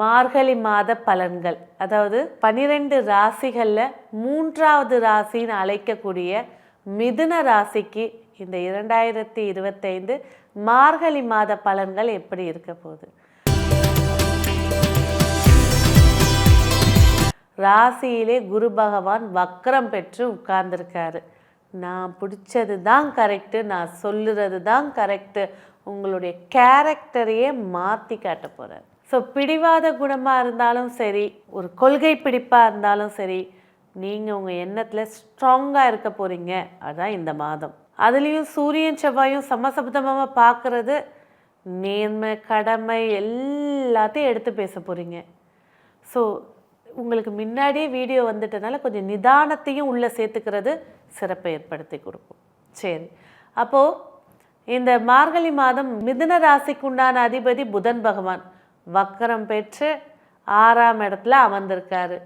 மார்கழி மாத பலன்கள். அதாவது பனிரெண்டு ராசிகளில் மூன்றாவது ராசின்னு அழைக்கக்கூடிய மிதுன ராசிக்கு இந்த இரண்டாயிரத்தி இருபத்தைந்து மார்கழி மாத பலன்கள் எப்படி இருக்க போகுது? ராசியிலே குரு பகவான் வக்கரம் பெற்று உட்கார்ந்துருக்காரு. நான் பிடிச்சது தான் கரெக்டு நான் சொல்லுறது தான் கரெக்டு உங்களுடைய கேரக்டரையே மாற்றி காட்ட போகிறார் ஸோ பிடிவாத குணமாக இருந்தாலும் சரி ஒரு கொள்கை பிடிப்பாக இருந்தாலும் சரி நீங்கள் உங்கள் எண்ணத்தில் ஸ்ட்ராங்காக இருக்க போகிறீங்க அதுதான் இந்த மாதம். அதுலேயும் சூரியன் செவ்வாயும் சமசப்தமாக பார்க்குறது நேர்மை கடமை எல்லாத்தையும் எடுத்து பேச போகிறீங்க ஸோ உங்களுக்கு முன்னாடியே வீடியோ வந்துட்டனால கொஞ்சம் நிதானத்தையும் உள்ளே சேர்த்துக்கிறது சிறப்பை ஏற்படுத்தி கொடுக்கும். சரி. அப்போது இந்த மார்கழி மாதம் மிதுன ராசிக்கு உண்டான அதிபதி புதன் பகவான். வக்கரம் பெற்று ஆறாம் இடத்துல அமர்ந்திருக்காரு.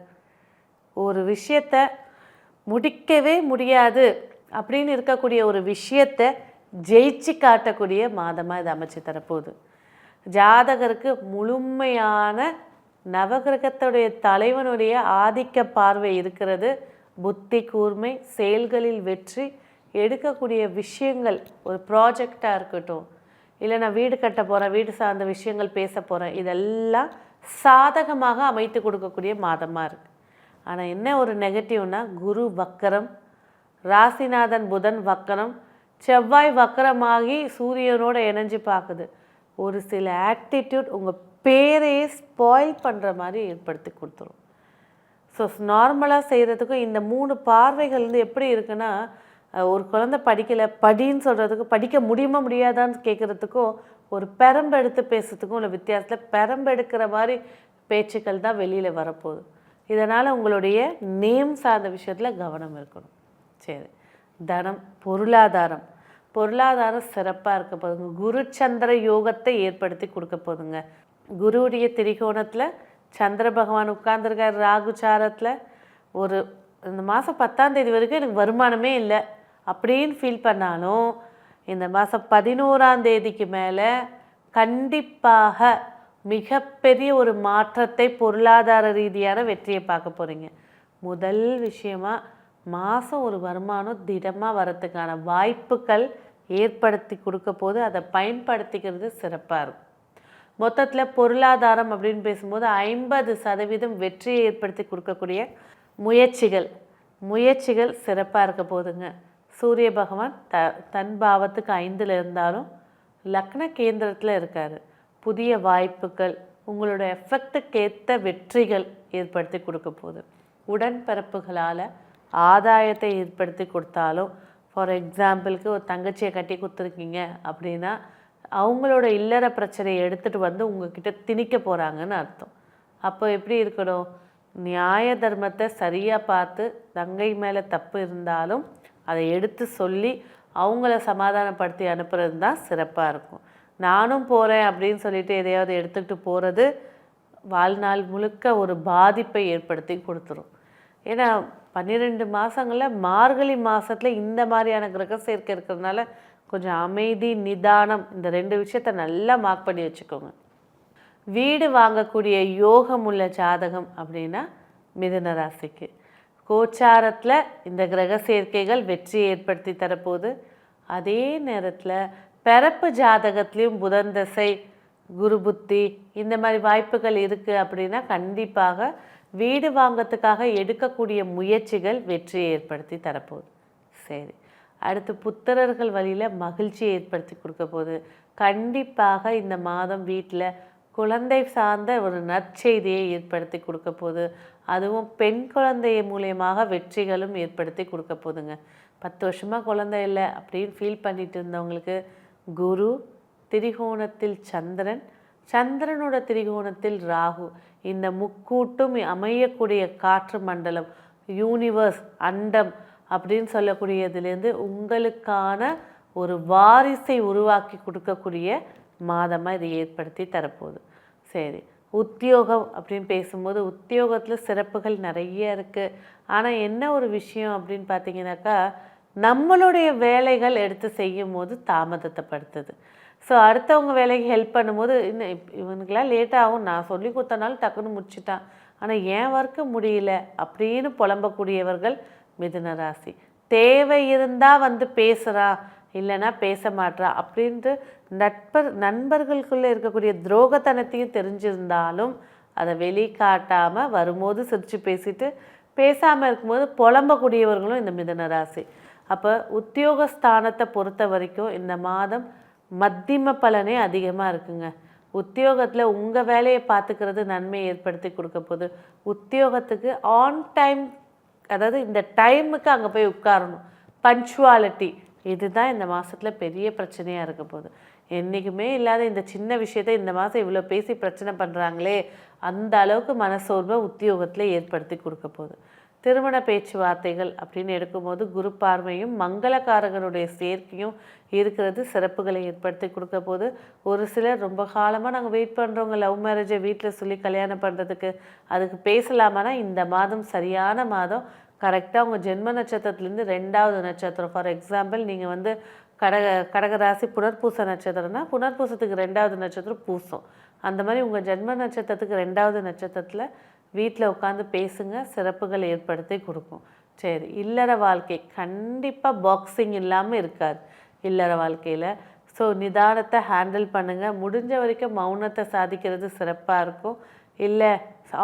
ஒரு விஷயத்த முடிக்கவே முடியாது அப்படின்னு இருக்கக்கூடிய ஒரு விஷயத்தை ஜெயிச்சு காட்டக்கூடிய மாதமாக இது அமைச்சு தரப்போகுது. ஜாதகருக்கு முழுமையான நவகிரகத்துடைய தலைவனுடைய ஆதிக்க பார்வை இருக்கிறது. புத்தி கூர்மை செயல்களில் வெற்றி எடுக்கக்கூடிய விஷயங்கள் ஒரு ப்ராஜெக்டாக இருக்கட்டும் இல்லை நான் வீடு கட்ட போகிறேன் வீடு சார்ந்த விஷயங்கள் பேச போகிறேன் இதெல்லாம் சாதகமாக அமைத்து கொடுக்கக்கூடிய மாதமாக இருக்குது ஆனால் என்ன ஒரு நெகட்டிவ்னா குரு வக்கரம் ராசிநாதன் புதன் வக்கரம் செவ்வாய் வக்கரமாகி சூரியனோட இணைஞ்சு பார்க்குது ஒரு சில ஆட்டிடியூட் உங்கள் பேரையே ஸ்பாயில் பண்ணுற மாதிரி ஏற்படுத்தி கொடுத்துரும். ஸோ நார்மலாக செய்கிறதுக்கும் இந்த மூணு பார்வைகள் வந்து எப்படி இருக்குன்னா ஒரு குழந்தை படிக்கலை படின்னு சொல்கிறதுக்கு படிக்க முடியுமா முடியாதான்னு கேட்குறதுக்கும் ஒரு பெரம்பெடுத்து பேசுறதுக்கும் உள்ள வித்தியாசத்தில் பெரம்பெடுக்கிற மாதிரி பேச்சுக்கள் தான் வெளியில் வரப்போகுது. இதனால் உங்களுடைய நேம் சார்ந்த விஷயத்தில் கவனம் இருக்கணும். சரி. தனம் பொருளாதாரம். பொருளாதாரம் சிறப்பாக இருக்க போதுங்க குரு சந்திர யோகத்தை ஏற்படுத்தி கொடுக்க போதுங்க குருவுடைய திரிகோணத்தில் சந்திர பகவான் உட்கார்ந்துருக்கார் ராகு சாரத்தில். ஒரு இந்த மாதம் பத்தாம் தேதி வரைக்கும் எனக்கு வருமானமே இல்லை. அப்படின்னு ஃபீல் பண்ணாலும் இந்த மாதம் பதினோராம் தேதிக்கு மேலே கண்டிப்பாக மிகப்பெரிய ஒரு மாற்றத்தை பொருளாதார ரீதியான வெற்றியை பார்க்க போகிறீங்க முதல் விஷயமாக மாதம் ஒரு வருமானம் திடமாக வரத்துக்கான வாய்ப்புகள் ஏற்படுத்தி கொடுக்க போது அதை பயன்படுத்திக்கிறது சிறப்பாக இருக்கும். மொத்தத்தில் பொருளாதாரம் அப்படின்னு பேசும்போது ஐம்பது சதவீதம் வெற்றியை ஏற்படுத்தி கொடுக்கக்கூடிய முயற்சிகள் முயற்சிகள் சிறப்பாக இருக்க போதுங்க சூரிய பகவான் த தன் பாவத்துக்கு ஐந்தில் இருந்தாலும் லக்ன கேந்திரத்தில் இருக்கார். புதிய வாய்ப்புகள் உங்களோட எஃபெக்ட்டுக்கு ஏற்ற வெற்றிகள் ஏற்படுத்தி கொடுக்க போகுது. உடன்பிறப்புகளால் ஆதாயத்தை ஏற்படுத்தி கொடுத்தாலும் ஃபார் எக்ஸாம்பிளுக்கு ஒரு தங்கச்சியை கட்டி கொடுத்துருக்கீங்க அப்படின்னா அவங்களோட இல்லற பிரச்சனையை எடுத்துகிட்டு வந்து உங்ககிட்ட திணிக்க போகிறாங்கன்னு அர்த்தம். அப்போ எப்படி இருக்கணும்? நியாய தர்மத்தை சரியாக பார்த்து தங்கை மேலே தப்பு இருந்தாலும் அதை எடுத்து சொல்லி அவங்கள சமாதானப்படுத்தி அனுப்புறது தான் சிறப்பாக இருக்கும். நானும் போகிறேன் அப்படின்னு சொல்லிட்டு எதையாவது எடுத்துக்கிட்டு போகிறது வாழ்நாள் முழுக்க ஒரு பாதிப்பை ஏற்படுத்தி கொடுத்துரும். ஏன்னா பன்னிரெண்டு மாதங்களில் மார்கழி மாதத்தில் இந்த மாதிரியான கிரக சேர்க்கை இருக்கிறதுனால கொஞ்சம் அமைதி நிதானம் இந்த ரெண்டு விஷயத்த நல்லா மார்க் பண்ணி வச்சுக்கோங்க. வீடு வாங்கக்கூடிய யோகம் உள்ள ஜாதகம் அப்படின்னா மிதுன ராசிக்கு. கோச்சாரத்தில் இந்த கிரக சேர்க்கைகள் வெற்றியை ஏற்படுத்தி தரப்போகுது. அதே நேரத்தில் பிறப்பு ஜாதகத்துலேயும் புதன் தசை குரு புத்தி இந்த மாதிரி வாய்ப்புகள் இருக்குது அப்படின்னா கண்டிப்பாக வீடு வாங்கறதுக்காக எடுக்கக்கூடிய முயற்சிகள் வெற்றியை ஏற்படுத்தி தரப்போகுது. சரி. அடுத்து புத்திரர்கள் வழியில் மகிழ்ச்சியை ஏற்படுத்தி கொடுக்க போகுது. கண்டிப்பாக இந்த மாதம் வீட்டில் குழந்தை சார்ந்த ஒரு நற்செய்தியை ஏற்படுத்தி கொடுக்க போகுது. அதுவும் பெண் குழந்தை மூலியமாக வெற்றிகளும் ஏற்படுத்தி கொடுக்க போதுங்க. பத்து வருஷமாக குழந்தை இல்லை அப்படின்னு ஃபீல் பண்ணிட்டு இருந்தவங்களுக்கு குரு திரிகோணத்தில் சந்திரன் சந்திரனோட திரிகோணத்தில் ராகு. இந்த முக்கூட்டும் அமையக்கூடிய காற்று மண்டலம் யூனிவர்ஸ் அண்டம் அப்படின்னு சொல்லக்கூடியதுலேருந்து உங்களுக்கான ஒரு வாரிசை உருவாக்கி கொடுக்கக்கூடிய மாதமாக இது ஏற்படுத்தி தரப்போகுது. சரி. உத்தியோகம் அப்படின்னு பேசும்போது உத்தியோகத்தில் சிறப்புகள் நிறைய இருக்குது ஆனால் என்ன ஒரு விஷயம் அப்படின்னு பார்த்தீங்கன்னாக்கா நம்மளுடைய வேலைகள் எடுத்து செய்யும் போது தாமதத்தைப்படுத்துது ஸோ அடுத்தவங்க வேலைக்கு ஹெல்ப் பண்ணும்போது இன்னும் இவனுக்கெல்லாம் லேட் ஆகும். நான் சொல்லி கொடுத்தனாலும் டக்குன்னு முடிச்சிட்டான். ஆனால் ஏன் ஒர்க்கு முடியல அப்படின்னு புலம்பக்கூடியவர்கள் மிதுன ராசி. தேவை இருந்தால் வந்து பேசுகிறா இல்லைன்னா பேச மாட்றா. அப்படின்ட்டு நட்பர் நண்பர்களுக்குள்ளே இருக்கக்கூடிய துரோகத்தனத்தையும் தெரிஞ்சிருந்தாலும் அதை வெளிக்காட்டாமல் வரும்போது சிரித்து பேசிட்டு பேசாமல் இருக்கும்போது புலம்பக்கூடியவர்களும் இந்த மிதன ராசி. அப்போ உத்தியோகஸ்தானத்தை பொறுத்த வரைக்கும் இந்த மாதம் மத்தியம பலனே அதிகமாக இருக்குங்க. உத்தியோகத்தில் உங்கள் வேலையை பார்த்துக்கிறது நன்மை ஏற்படுத்தி கொடுக்க போகுது. உத்தியோகத்துக்கு ஆன் டைம் அதாவது இந்த டைமுக்கு அங்கே போய் உட்காரணும். பஞ்சுவாலிட்டி இதுதான் இந்த மாதத்தில் பெரிய பிரச்சனையாக இருக்க போகுது. என்றைக்குமே இல்லாத இந்த சின்ன விஷயத்தை இந்த மாதம் இவ்வளோ பேசி பிரச்சனை பண்ணுறாங்களே அந்த அளவுக்கு மனசோர்வை உத்தியோகத்தில் ஏற்படுத்தி கொடுக்க போகுது. திருமண பேச்சுவார்த்தைகள் அப்படின்னு எடுக்கும்போது குரு பார்வையும் மங்களகாரகனுடைய சேர்க்கையும் இருக்கிறது சிறப்புகளை ஏற்படுத்தி கொடுக்க போது ஒரு சிலர் ரொம்ப காலமாக நாங்கள் வெயிட் பண்ணுறவங்க லவ் மேரேஜை வீட்டில் சொல்லி கல்யாணம் பண்ணுறதுக்கு அதுக்கு பேசலாமான்னா இந்த மாதம் சரியான மாதம். கரெக்டாக உங்கள் ஜென்ம நட்சத்திரத்துலேருந்து ரெண்டாவது நட்சத்திரம். ஃபார் எக்ஸாம்பிள் நீங்கள் வந்து கடக கடகராசி புனர்பூச நட்சத்திரம்னா புனர்பூசத்துக்கு ரெண்டாவது நட்சத்திரம் பூசம். அந்த மாதிரி உங்கள் ஜென்ம நட்சத்திரத்துக்கு ரெண்டாவது நட்சத்திரத்தில் வீட்டில் உட்காந்து பேசுங்க சிறப்புகள் ஏற்படுத்தி கொடுக்கும். சரி இல்லற வாழ்க்கை. கண்டிப்பாக பாக்ஸிங் இல்லாமல் இருக்காது. இல்லற வாழ்க்கையில். ஸோ நிதானத்தை ஹேண்டில் பண்ணுங்கள் முடிஞ்ச வரைக்கும் மௌனத்தை சாதிக்கிறது சிறப்பாக இருக்கும். இல்லை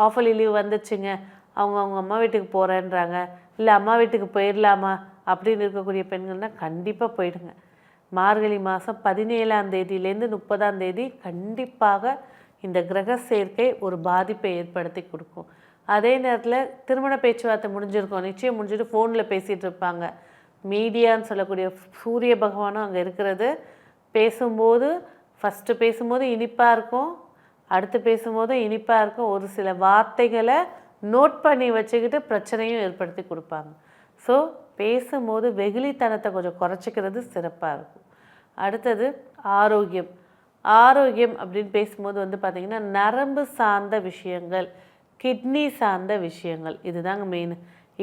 ஆஃபலி லீவ் வந்துச்சுங்க. அவங்க அவங்க அம்மா வீட்டுக்கு போகிறேன்றாங்க இல்லை அம்மா வீட்டுக்கு போயிடலாமா? அப்படின்னு இருக்கக்கூடிய பெண்கள்னால் கண்டிப்பாக போயிடுங்க. மார்கழி மாதம் பதினேழாம் தேதியிலேருந்து முப்பதாம் தேதி கண்டிப்பாக இந்த கிரக சேர்க்கை ஒரு பாதிப்பை ஏற்படுத்தி கொடுக்கும். அதே நேரத்தில் திருமண பேச்சுவார்த்தை முடிஞ்சிருக்கும். நிச்சயம் முடிஞ்சுட்டு ஃபோனில் பேசிகிட்டு இருப்பாங்க. மீடியான்னு சொல்லக்கூடிய சூரிய பகவானும் அங்கே இருக்கிறது. பேசும்போது ஃபஸ்ட்டு பேசும்போது இனிப்பாக இருக்கும். அடுத்து பேசும்போது இனிப்பாக இருக்கும். ஒரு சில வார்த்தைகளை நோட் பண்ணி வச்சுக்கிட்டு பிரச்சனையும் ஏற்படுத்தி கொடுப்பாங்க. ஸோ பேசும்போது வெகுளித்தனத்தை கொஞ்சம் குறைச்சிக்கிறது சிறப்பாக இருக்கும். அடுத்தது ஆரோக்கியம். ஆரோக்கியம் அப்படின்னு பேசும்போது வந்து பார்த்திங்கன்னா நரம்பு சார்ந்த விஷயங்கள் கிட்னி சார்ந்த விஷயங்கள் இதுதாங்க மெயின்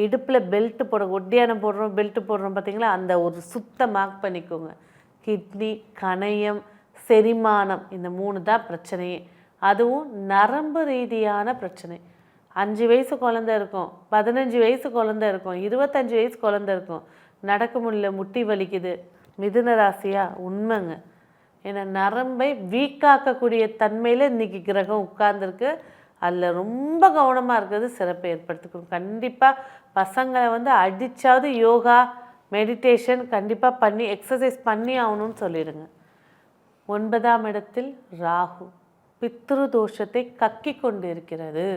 இடுப்பில் பெல்ட்டு போட ஒட்டியானம் போடுறோம் பெல்ட்டு போடுறோம் பார்த்திங்களா அந்த ஒரு சுத்த மார்க் பண்ணிக்கோங்க. கிட்னி கணையம் செரிமானம் இந்த மூணு தான் பிரச்சனையே. அதுவும் நரம்பு ரீதியான பிரச்சனை. அஞ்சு வயசு குழந்த இருக்கும் பதினஞ்சு வயசு குழந்த இருக்கும் இருபத்தஞ்சி வயசு குழந்த இருக்கும். நடக்க முடியல முட்டி வலிக்குது. மிதுன ராசியா? உண்மைங்க. ஏன்னா நரம்பை வீக்காக்கக்கூடிய தன்மையில் இன்றைக்கி கிரகம் உட்கார்ந்துருக்கு. அதில் ரொம்ப கவனமாக இருக்கிறது சிறப்பை ஏற்படுத்திக்கணும் கண்டிப்பாக பசங்களை வந்து அடித்தாவது யோகா மெடிடேஷன் கண்டிப்பாக பண்ணி எக்ஸசைஸ் பண்ணி ஆகணும்னு சொல்லிடுங்க. ஒன்பதாம் இடத்தில் ராகு. பித்ரு தோஷத்தை கக்கி கொண்டு இருக்கிறது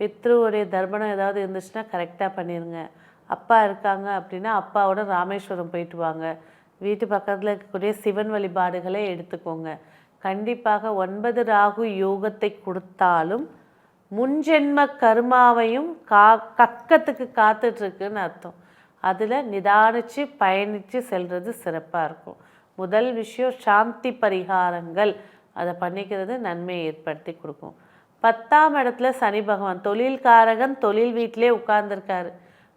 பித்ருவுடைய தர்மணம் ஏதாவது இருந்துச்சுன்னா கரெக்டாக பண்ணிடுங்க அப்பா இருக்காங்க அப்படின்னா அப்பாவோட ராமேஸ்வரம் போயிட்டு வாங்க. வீட்டு பக்கத்தில் இருக்கக்கூடிய சிவன் வழிபாடுகளை எடுத்துக்கோங்க. கண்டிப்பாக ஒன்பது ராகு யோகத்தை கொடுத்தாலும் முன்ஜென்ம கருமாவையும் கா கக்கத்துக்கு காத்துட்ருக்குன்னு அர்த்தம். அதில் நிதானித்து பயணித்து செல்வது சிறப்பாக இருக்கும். முதல் விஷயம் சாந்தி பரிகாரங்கள். அதை பண்ணிக்கிறது நன்மையை ஏற்படுத்தி கொடுக்கும். பத்தாம் இடத்துல சனி பகவான் தொழில்காரகன் தொழில் வீட்டிலே உட்கார்ந்துருக்காரு.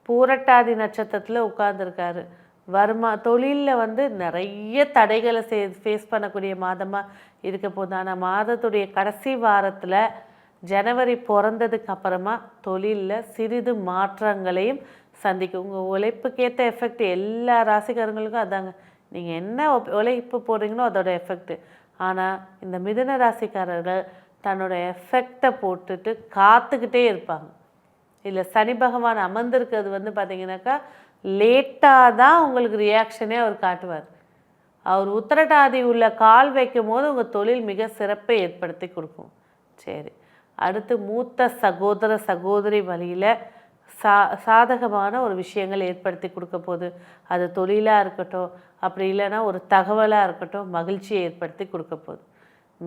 பூரட்டாதி நட்சத்திரத்தில் உட்கார்ந்துருக்காரு. வருமா தொழிலில் வந்து நிறைய தடைகளை சே ஃபேஸ் பண்ணக்கூடிய மாதமாக இருக்க போது ஆனால் மாதத்துடைய கடைசி வாரத்தில் ஜனவரி பிறந்ததுக்கு அப்புறமா தொழிலில் சிறிது மாற்றங்களையும் சந்திக்கும். உங்கள் உழைப்புக்கேற்ற எஃபெக்ட் எல்லா ராசிக்காரங்களுக்கும் அதாங்க. நீங்கள் என்ன உழைப்பு போடுறீங்களோ அதோட எஃபெக்ட்டு ஆனால் இந்த மிதுன ராசிக்காரர்கள் தன்னோட எஃபெக்டை போட்டுட்டு காத்துக்கிட்டே இருப்பாங்க. இல்லை சனி பகவான் அமர்ந்திருக்கிறது வந்து பார்த்தீங்கன்னாக்கா லேட்டாக தான் உங்களுக்கு ரியாக்ஷனே அவர் காட்டுவார். அவர் உத்தரட்டாதி உள்ள கால் வைக்கும் போது உங்கள் தொழில் மிக சிறப்பை ஏற்படுத்தி கொடுக்கும். சரி. அடுத்து மூத்த சகோதர சகோதரி வழியில் சா சாதகமான ஒரு விஷயங்கள் ஏற்படுத்தி கொடுக்க போது அது தொழிலாக இருக்கட்டும் அப்படி இல்லைன்னா ஒரு தகவலாக இருக்கட்டும் மகிழ்ச்சியை ஏற்படுத்தி கொடுக்க போகுது.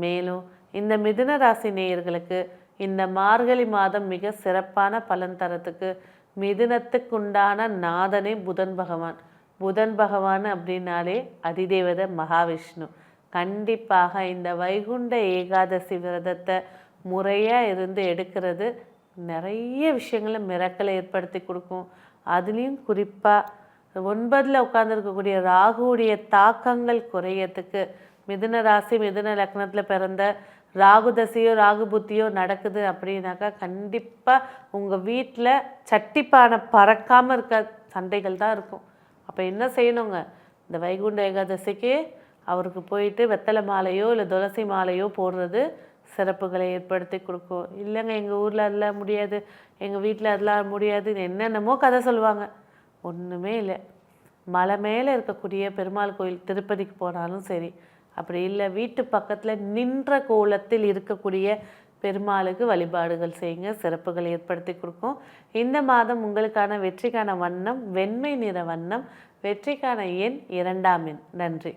மேலும் இந்த மிதுன ராசி நேயர்களுக்கு இந்த மார்கழி மாதம் மிக சிறப்பான பலன் தரத்துக்கு மிதுனத்துக்குண்டான நாதனே புதன் பகவான். புதன் பகவான் அப்படின்னாலே அதிதேவத மகாவிஷ்ணு. கண்டிப்பாக இந்த வைகுண்ட ஏகாதசி விரதத்தை முறையாக இருந்து எடுக்கிறது நிறைய விஷயங்களை மிரக்கலை ஏற்படுத்தி கொடுக்கும். அதுலேயும் குறிப்பாக ஒன்பதில் உட்காந்துருக்கக்கூடிய ராகுவுடைய தாக்கங்கள் குறையத்துக்கு மிதுன ராசி மிதுன லக்னத்தில் பிறந்த ராகு தசையோ ராகு புத்தியோ நடக்குது அப்படின்னாக்கா கண்டிப்பாக உங்கள் வீட்டில் சட்டிப்பானை பறக்காமல் இருக்க சண்டைகள் தான் இருக்கும். அப்போ என்ன செய்யணுங்க? இந்த வைகுண்ட ஏகாதசிக்கு அவருக்கு போயிட்டு வெத்தலை மாலையோ இல்லை துளசி மாலையோ போடுறது சிறப்புகளை ஏற்படுத்தி கொடுக்கும். இல்லைங்க எங்கள் ஊரில் அதெல்லாம் முடியாது. எங்கள் வீட்டில் அதெல்லாம் முடியாது. என்னென்னமோ கதை சொல்லுவாங்க. ஒன்றுமே இல்லை. மலை மேலே இருக்கக்கூடிய பெருமாள் கோயில் திருப்பதிக்கு போனாலும் சரி அப்படி இல்லை வீட்டு பக்கத்தில் நின்ற கோலத்தில் இருக்கக்கூடிய பெருமாளுக்கு வழிபாடுகள் செய்யுங்க சிறப்புகள் ஏற்படுத்தி கொடுக்கும். இந்த மாதம் உங்களுக்கான வெற்றிக்கான வண்ணம் வெண்மை நிற வண்ணம் வெற்றிக்கான எண் இரண்டாம் எண். நன்றி.